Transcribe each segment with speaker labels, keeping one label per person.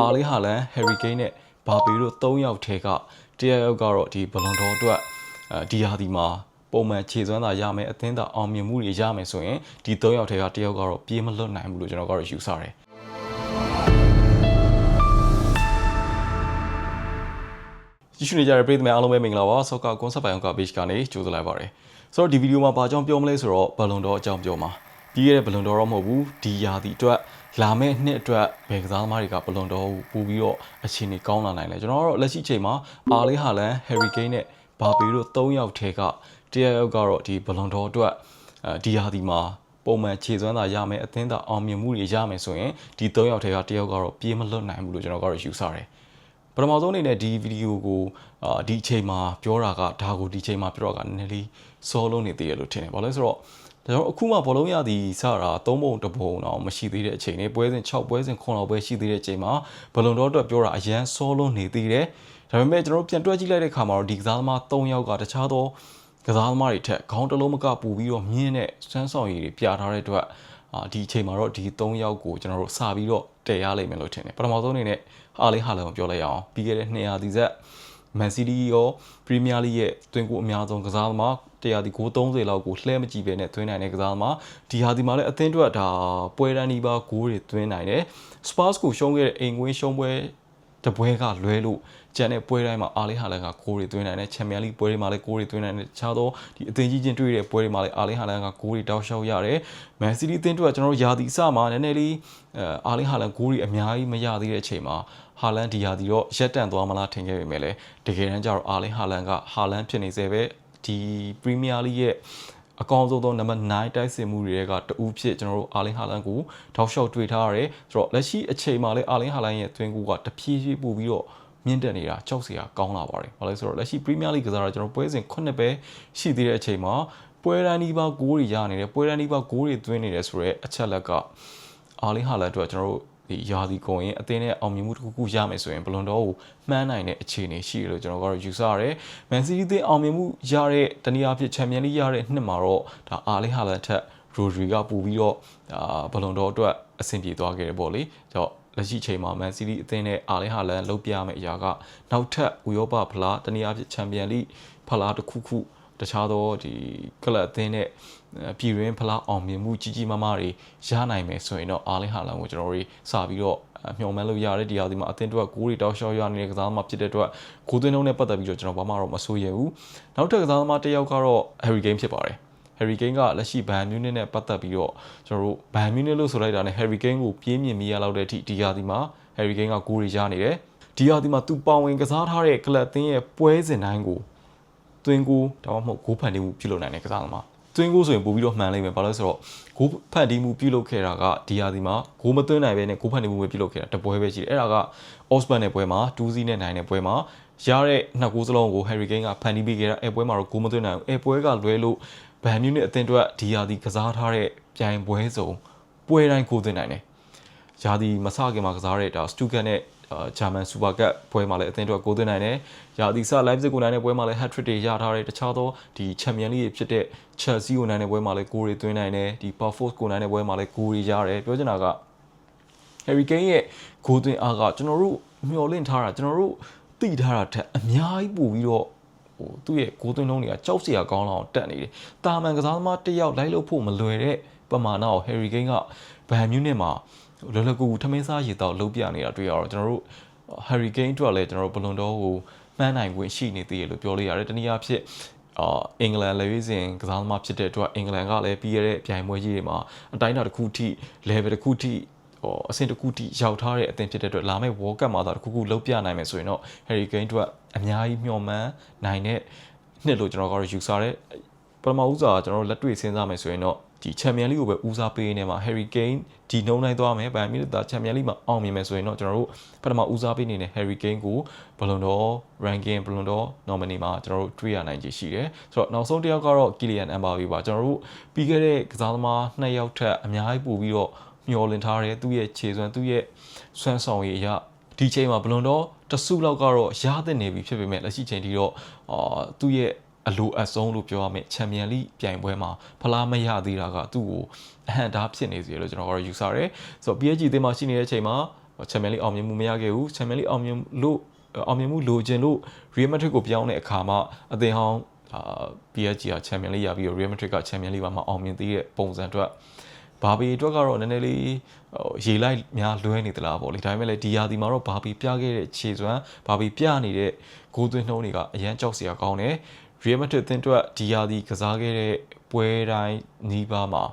Speaker 1: အာလေးဟာလန်ဟယ်ရီကိန်းနဲ့ဘာဘီတို့၃ယောက်ထဲကတယောက်ယောက်ကတော့ဒီဘလွန်တော်အတွက်အဲဒီဟာဒီမှာပုံမှန်ခြေစွမ်းသာရမယ်အသင်းသာအောင်မြင်မှုတွေရမယ်ဆိုရင်ဒီ၃ယောက်ထဲကတယောက်ကတော့ပြေးမလွတ်နိုင်ဘူးလို့ကျွန်တော်ကတော့ယူဆတယ်ကြည့်ရှုနေကြတဲ့ပရိသတ်များအားလုံးပဲမင်္ဂလာပါဆော့ကာကွန်ဆပ်ပိုင်အောင်က page ကနေကြိုဆိုလိုက်ပါရစေဆိုတော့ဒီဗီဒီယိုမှာဘာကြောင့်ပြောမလဲဆိုတော့ဘလွန်တော်အကြောင်းပြောမှာပြီးခဲ့တဲ့ဘလွန်တော်တော့မဟုတ်ဘူးဒီယာဒီအတွက် လာမယ့်နှစ်အတွက်ဘယ်ကစားသမားတွေကဘလွန်တော်ကိုပို့ပြီးတော့အခြေအနေကောင်းလာနိုင်လဲကျွန်တော်တို့လက်ရှိချိန်မှာအာလေးဟာလန်ဟယ်ရီကိန်းနဲ့ဘာဘီတို့၃ယောက်ထဲကတယောက်ယောက်ကတော့ဒီဘလွန်တော်အတွက်အဲဒီယာဒီမှာပုံမှန်ခြေစွမ်းသာရမယ်အသင်းသာအောင်မြင်မှုတွေရမယ်ဆိုရင်ဒီ၃ယောက်ထဲကတယောက်ကတော့ပြေးမလွတ်နိုင်ဘူးလို့ကျွန်တော်ကတော့ယူဆတယ်ပထမဆုံးအနေနဲ့ဒီဗီဒီယိုကိုအာဒီအချိန်မှာပြောတာကဒါကိုဒီအချိန်မှာပြောတာကနည်းနည်းလေးစောလုံးနေသေးရလို့ထင်တယ်ဘာလဲဆိုတော့ ကျွန်တော်အခုမှဘောလုံးရသည်စတာ၃ပုံတစ်ပုံတော့မရှိသေးတဲ့အချိန်လေးပွဲစဉ်6ပွဲစဉ်9လောက်ပဲရှိသေးတဲ့အချိန်မှာဘလွန်တော်အတွက်ပြောတာအရန်စောလုံးနေသေးတယ်ဒါပေမဲ့ကျွန်တော်ပြန်တွက်ကြည့်လိုက်တဲ့ခါမှာတော့ဒီကစားသမား၃ယောက်ကတခြားသောကစားသမားတွေထက်ခေါင်းတစ်လုံးမကပူပြီးတော့မြင်းတဲ့စမ်းဆောင်ရည်တွေပြထားတဲ့အတွက်အာဒီအချိန်မှာတော့ဒီ၃ယောက်ကိုကျွန်တော်တို့စာပြီးတော့တည်ရလိမ့်မယ်လို့ထင်တယ်ပထမဆုံးအနေနဲ့အားလေးဟာလည်းပြောလိုက်ရအောင်ပြီးခဲ့တဲ့200ဒီဇက် မန်စီးတီးရောပရီးမီးယားလိရဲ့တွင်ကိုအများဆုံးကစားသမားတရားဒီ930လောက်ကိုလှဲမကြည့်ပဲနဲ့သွင်းနိုင်တဲ့ကစားသမားဒီဟာဒီမှာလည်းအသင်းအတွက်ဒါပွဲတန်းဒီပါဂိုးတွေသွင်းနိုင်တယ်စပါးစ်ကိုရှုံးခဲ့တဲ့အိမ်ကွင်းရှုံးပွဲ တပွဲကလွဲလို့ကျန်တဲ့ပွဲတိုင်းမှာအားလေးဟာလန်ကဂိုးတွေသွင်းနိုင်တယ်ချန်ပီယံလိပွဲတွေမှာလည်းဂိုးတွေသွင်းနိုင်တယ်တခြားသောဒီအသင်းကြီးချင်းတွေ့တဲ့ပွဲတွေမှာလည်းအားလေးဟာလန်ကဂိုးတွေတောက်လျှောက်ရတယ်မန်စီးတီးအသင်းအတွက်ကျွန်တော်တို့ယာတီအစမှာနည်းနည်းလေးအဲအားလေးဟာလန်ဂိုးတွေအများကြီးမရသေးတဲ့အချိန်မှာဟာလန်ဒီယာတီတော့ရက်တန့်သွားမလားထင်ခဲ့ပေမဲ့လည်းတကယ်တမ်းကျတော့အားလေးဟာလန်ကဟာလန်ဖြစ်နေစေပဲဒီပရီးမီးယားလိရဲ့ အကောင်းဆုံးသောနံပါတ်9တိုက်စစ်မှုတွေကတူးဖြစ်ကျွန်တော်တို့အာလင်ဟာလန်ကိုထောက်လျှောက်တွေ့ထားရတယ်ဆိုတော့လက်ရှိအချိန်မှာလည်းအာလင်ဟာလန်ရဲ့သွင်းကူကတဖြည်းဖြည်းပို့ပြီးတော့မြင့်တက်နေတာကြောက်စရာကောင်းလာပါတယ်ဘာလဲဆိုတော့လက်ရှိ Premier League ကစားတာကျွန်တော်ပွဲစဉ်9ပဲရှိသေးတဲ့အချိန်မှာပွဲရန်ဒီပါဂိုးတွေရနေတယ်ပွဲရန်ဒီပါဂိုးတွေသွင်းနေတယ်ဆိုတော့အချက်လက်ကအာလင်ဟာလန်အတွက်ကျွန်တော်တို့ ဒီယာဒီကုန်ရင်အသင်းနဲ့အောင်မြင်မှုတစ်ခုခုရမယ်ဆိုရင်ဘလွန်တော်ကိုမှန်းနိုင်တဲ့အခြေအနေရှိတယ်လို့ကျွန်တော်ကတော့ယူဆရတယ်။မန်စီးတီးအသင်းအောင်မြင်မှုရတဲ့တနည်းအားဖြင့်ချန်ပီယံလိရတဲ့နှစ်မှာတော့ဒါအာလီဟာလန်ထက်ရိုဒရီကပူပြီးတော့အာဘလွန်တော်အတွက်အဆင်ပြေသွားခဲ့တယ်ပေါ့လေ။ကြောင့်လက်ရှိချိန်မှာမန်စီးတီးအသင်းနဲ့အာလီဟာလန်လုတ်ပြမယ့်အရာကနောက်ထပ်ဥရောပဖလားတနည်းအားဖြင့်ချန်ပီယံလိဖလားတစ်ခုခု တခြားသောဒီကလပ်အသင်းနဲ့ပြည်ရင်းဖလားအောင်မြင်မှုကြီးကြီးမားမားတွေရနိုင်မယ်ဆိုရင်တော့အာလင်ဟာလန်ကိုကျွန်တော်တို့စပြီးတော့မျှော်မှန်းလို့ရတဲ့ဒီဟာဒီမှာအသင်းတို့ကဂိုးတွေတောက်လျှောက်ရနေတဲ့ကစားသမားဖြစ်တဲ့အတွက်ဂိုးသွင်းနှုန်းနဲ့ပတ်သက်ပြီးတော့ကျွန်တော်ဘာမှတော့မဆိုးရဘူးနောက်ထပ်ကစားသမားတစ်ယောက်ကတော့ Harry Kane ဖြစ်ပါတယ် Harry Kane ကလက်ရှိဘန်မြူးနစ်နဲ့ပတ်သက်ပြီးတော့ကျွန်တော်တို့ဘန်မြူးနစ်လို့ဆိုလိုက်တာနဲ့ Harry Kane ကိုပြင်းမြင့်မိရလောက်တဲ့အထိဒီဟာဒီမှာ Harry Kane ကဂိုးတွေရနေတယ်ဒီဟာဒီမှာသူပါဝင်ကစားထားတဲ့ကလပ်အသင်းရဲ့ပွဲစဉ်တိုင်းကို သွင်းကိုဒါမှမဟုတ်ဂိုးဖန်တီးမှုပြုလုပ်နိုင်တဲ့ကစားသမားသွင်းကိုဆိုရင်ပို့ပြီးတော့မှန်လိမ့်မယ်ဘာလို့လဲဆိုတော့ဂိုးဖန်တီးမှုပြုလုပ်ခဲ့တာကဒီဟာဒီမှာဂိုးမသွင်းနိုင်ပဲနဲ့ဂိုးဖန်တီးမှုပဲပြုလုပ်ခဲ့တာတပွဲပဲရှိတယ်အဲ့ဒါက Osman နဲ့ပွဲမှာ2စီးနဲ့နိုင်တဲ့ပွဲမှာရတဲ့နှစ်ကိုးစလုံးကို Harry Kane ကဖန်တီးပေးခဲ့တာအဲ့ပွဲမှာတော့ဂိုးမသွင်းနိုင်ဘူးအဲ့ပွဲကလွဲလို့ဘန်မြူးနဲ့အသင်းအတွက်ဒီဟာဒီကစားထားတဲ့ပြိုင်ပွဲစုံပွဲတိုင်းဂိုးသွင်းနိုင်တယ်ရာဒီမဆခင်မှာကစားတဲ့ဒါစတူဂတ်နဲ့ ဂျာမန်စူပါကပ်ပွဲမှာလည်းအသင်းအတွက်ကိုသွင်းနိုင်တယ်။ရာသီစ live စစ်ကိုနိုင်တဲ့ပွဲမှာလည်း hat trick တွေရထားတဲ့တခြားသောဒီချန်ပီယံလိဖြစ်တဲ့ Chelsea ကိုနိုင်တဲ့ပွဲမှာလည်းဂိုးတွေသွင်းနိုင်တယ်။ဒီ Pau ကိုနိုင်တဲ့ပွဲမှာလည်းဂိုးတွေရတယ်။ပြောချင်တာက Harry Kane ရဲ့ဂိုးသွင်းအားကကျွန်တော်တို့မျှော်လင့်ထားတာကျွန်တော်တို့သိထားတာထက်အများကြီးပိုပြီးတော့ဟိုသူ့ရဲ့ဂိုးသွင်းလုံးတွေကကြောက်စရာကောင်းလောက်တက်နေတယ်။တာမန်ကစားသမားတစ်ယောက်လိုက်လို့ဖို့မလွယ်တဲ့ပမာဏကို Harry Kane ကဘန်မြူးနစ်မှာ လောလောကူကူထမင်းစားရေတောက်လုံးပြနေတာတွေ့ရတော့ကျွန်တော်တို့ Harry Kane အတွက်လည်းကျွန်တော်တို့ဘလွန်တော်ကိုမှန်းနိုင်ခွင့်ရှိနေသေးတယ်လို့ပြောလို့ရတယ်တနည်းအားဖြင့်အာအင်္ဂလန်လေရွေးစဉ်ကစားသမားဖြစ်တဲ့အတွက်အင်္ဂလန်ကလည်းပြီးရတဲ့ပြိုင်ပွဲကြီးတွေမှာအတိုင်းအတာတစ်ခုထိ level တစ်ခုထိဟိုအဆင့်တစ်ခုထိရောက်ထားတဲ့အသင်းဖြစ်တဲ့အတွက်လာမယ့် World Cup မှာသာတစ်ခုခုလုံးပြနိုင်မယ်ဆိုရင်တော့ Harry Kane အတွက်အများကြီးမျှော်မှန်းနိုင်တဲ့နှစ်လို့ကျွန်တော်ကတော့ယူဆတဲ့ပထမဦးစွာကျွန်တော်တို့လက်တွေ့စဉ်းစားမယ်ဆိုရင်တော့ ဒီချန်ပီယံလိကိုပဲဦးစားပေးနေမှာ Harry Kane ဒီနှုံးနိုင်သွားမယ်ဗိုင်မီလတာချန်ပီယံလိမှာအောင်မြင်မယ်ဆိုရင်တော့ကျွန်တော်တို့ပထမဦးစားပေးနေတဲ့ Harry Kane ကိုဘလွန်တော် ranking ဘလွန်တော် nominee မှာကျွန်တော်တို့တွေ့ရနိုင်ခြေရှိတယ်ဆိုတော့နောက်ဆုံးတစ်ယောက်ကတော့ Kylian Mbappe ပါကျွန်တော်တို့ပြီးခဲ့တဲ့ကစားသမားနှစ်ယောက်ထက်အများကြီးပိုပြီးတော့မျောလင့်ထားတယ်သူ့ရဲ့ခြေစွမ်းသူ့ရဲ့စွမ်းဆောင်ရည်အရာဒီချိန်မှာဘလွန်တော်တစုလောက်ကတော့ရသင့်နေပြီဖြစ်ပေမဲ့လက်ရှိချိန်ထိတော့အာသူ့ရဲ့ အလိုအဆုံးလို့ပြောရမယ်ချန်ပီယံလိပြိုင်ပွဲမှာဖလားမရသေးတာကသူ့ကိုအဟန့်တားဖြစ်နေစေလို့ကျွန်တော်ကတော့ယူဆရဲဆိုတော့ PSG အသင်းမှာရှိနေတဲ့အချိန်မှာချန်ပီယံလိအောင်မြင်မှုမရခဲ့ဘူးချန်ပီယံလိအောင်မြင်လို့အောင်မြင်မှုလိုချင်လို့ Real Madrid ကိုပြောင်းတဲ့အခါမှာအသင်းဟောင်းအာ PSG ကချန်ပီယံလိရပြီးတော့ Real Madrid ကချန်ပီယံလိမှာမအောင်မြင်သေးတဲ့ပုံစံအတွက်ဘာဘီအတွက်ကတော့နည်းနည်းလေးဟိုရေလိုက်များလွဲနေသလားပေါ့လေဒါပေမဲ့လည်းဒီယာဒီမှာတော့ဘာဘီပြခဲ့တဲ့ခြေစွမ်းဘာဘီပြနေတဲ့ဂိုးသွင်းနှုံးတွေကအရန်ကြောက်စရာကောင်းတယ် Real Madrid အသင်းအတွက်ဒီယာဒီကစားခဲ့တဲ့ပွဲတိုင်းနီးပါးမှာ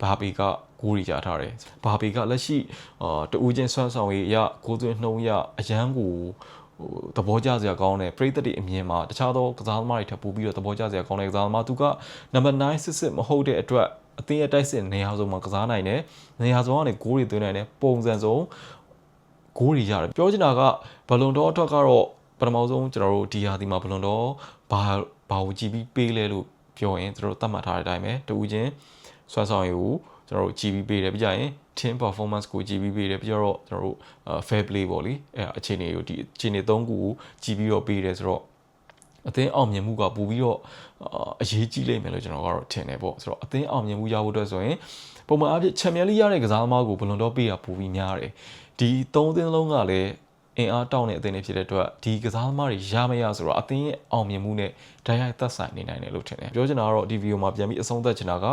Speaker 1: ဘာဘီကဂိုးရီကြထားတယ်။ဘာဘီကလက်ရှိအာတူးချင်းဆွမ်းဆောင်ရေးအရဂိုးသွင်းနှုံးရအရန်ကိုဟိုသဘောကျစရာကောင်းတယ်ပရိသတ်တွေအမြင်မှာတခြားသောကစားသမားတွေထပ်ပူပြီးတော့သဘောကျစရာကောင်းတဲ့ကစားသမားသူကနံပါတ်9စစ်စစ်မဟုတ်တဲ့အတွက်အသင်းရဲ့တိုက်စစ်နေရာဆုံးမှာကစားနိုင်တယ်နေရာဆုံးကနေဂိုးတွေသွင်းနိုင်တယ်ပုံစံစုံဂိုးတွေရတယ်ပြောချင်တာကဘလွန်တော်အတွက်ကတော့ပထမဆုံးကျွန်တော်တို့ဒီဟာဒီမှာဘလွန်တော်ဘာ ဘာကိုကြည့်ပြီးပေးလဲလို့ပြောရင်ကျွန်တော်တို့သတ်မှတ်ထားတဲ့အတိုင်းပဲတူးချင်းဆွမ်းဆောင်ရည်ကိုကျွန်တော်တို့ကြည်ပြီးပေးတယ်ပြကြရင် team performance ကိုကြည်ပြီးပေးတယ်ပြီးတော့ကျွန်တော်တို့ fair play ပေါ့လေအဲအခြေအနေကိုဒီအခြေအနေ၃ခုကိုကြည်ပြီးတော့ပေးတယ်ဆိုတော့အသင်းအောင်မြင်မှုကပိုပြီးတော့အရေးကြီးလိမ့်မယ်လို့ကျွန်တော်ကတော့ထင်တယ်ပေါ့ဆိုတော့အသင်းအောင်မြင်မှုရဖို့အတွက်ဆိုရင်ပုံမှန်အဖြစ်ချန်ပီယံလိရတဲ့ကစားသမားကိုဘလွန်တော့ပေးတာပိုပြီးများတယ်ဒီ၃သင်းလုံးကလည်း အင်အားတောင်းတဲ့အသင်းတွေဖြစ်တဲ့အတွက်ဒီကစားသမားတွေရမရဆိုတော့အသင်းရဲ့အောင်မြင်မှုနဲ့ဓာတ်ရိုက်သက်ဆိုင်နေနိုင်တယ်လို့ထင်တယ်ပြောချင်တာကတော့ဒီဗီဒီယိုမှာပြန်ပြီးအဆုံးသတ်ချင်တာက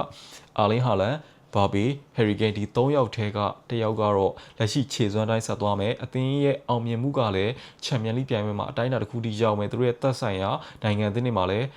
Speaker 1: အာလင်းဟာလန် ဘာဘီဟယ်ရီကိန်းဒီ၃ယောက်ထဲကတစ်ယောက်ကတော့လက်ရှိခြေစွမ်းတိုင်းဆက်သွားမယ်အသင်းရဲ့အောင်မြင်မှုကလည်းချန်ပီယံလိပြိုင်ပွဲမှာအတိုင်းအတာတစ်ခုထိရောက်မယ်သူတို့ရဲ့သက်ဆိုင်ရာနိုင်ငံအသင်းတွေမှာလည်း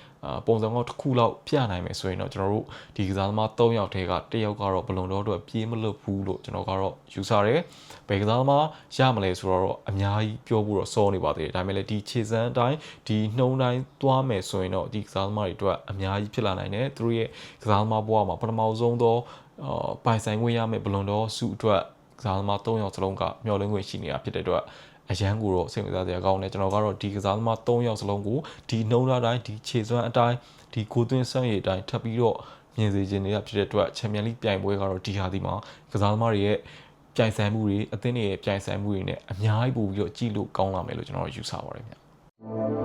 Speaker 1: ပုံစံကောက်တစ်ခုလောက်ပြနိုင်မယ်ဆိုရင်တော့ကျွန်တော်တို့ဒီကစားသမား၃ယောက်ထဲကတစ်ယောက်ကတော့ဘလုံတော့အတွက်ပြေးမလွတ်ဘူးလို့ကျွန်တော်ကတော့ယူဆတယ်ဘယ်ကစားသမားရမလဲဆိုတော့အများကြီးပြောဖို့တော့စောနေပါသေးတယ်ဒါပေမဲ့လည်းဒီခြေစမ်းအတိုင်းဒီနှုံတိုင်းသွားမယ်ဆိုရင်တော့ဒီကစားသမားတွေအတွက်အများကြီးဖြစ်လာနိုင်တယ်သူတို့ရဲ့ကစားသမားဘဝမှာပထမဆုံးသော အာပိုင်ဆိုင်ခွင့်ရမယ့်ဘလွန်တော်စုအတွက်ကစားသမား၃ယောက်စလုံးကမျှော်လင့်ခွင့်ရှိနေတာဖြစ်တဲ့အတွက်အရန်ကိုတော့စိတ်ဝင်စားစရာကောင်းတယ်ကျွန်တော်ကတော့ဒီကစားသမား၃ယောက်စလုံးကိုဒီနှုံးသားတိုင်းဒီခြေစွမ်းအတိုင်းဒီကိုသွင်းစွမ်းရည်အတိုင်းထပ်ပြီးတော့မြင်စေခြင်းတွေကဖြစ်တဲ့အတွက်ချန်ပီယံလိပြိုင်ပွဲကတော့ဒီဟာဒီမှာကစားသမားတွေရဲ့ပြိုင်ဆိုင်မှုတွေအသင်းတွေရဲ့ပြိုင်ဆိုင်မှုတွေနဲ့အများကြီးပို့ပြီးတော့ကြည့်လို့ကောင်းလာမယ်လို့ကျွန်တော်ယူဆပါတယ်ဗျ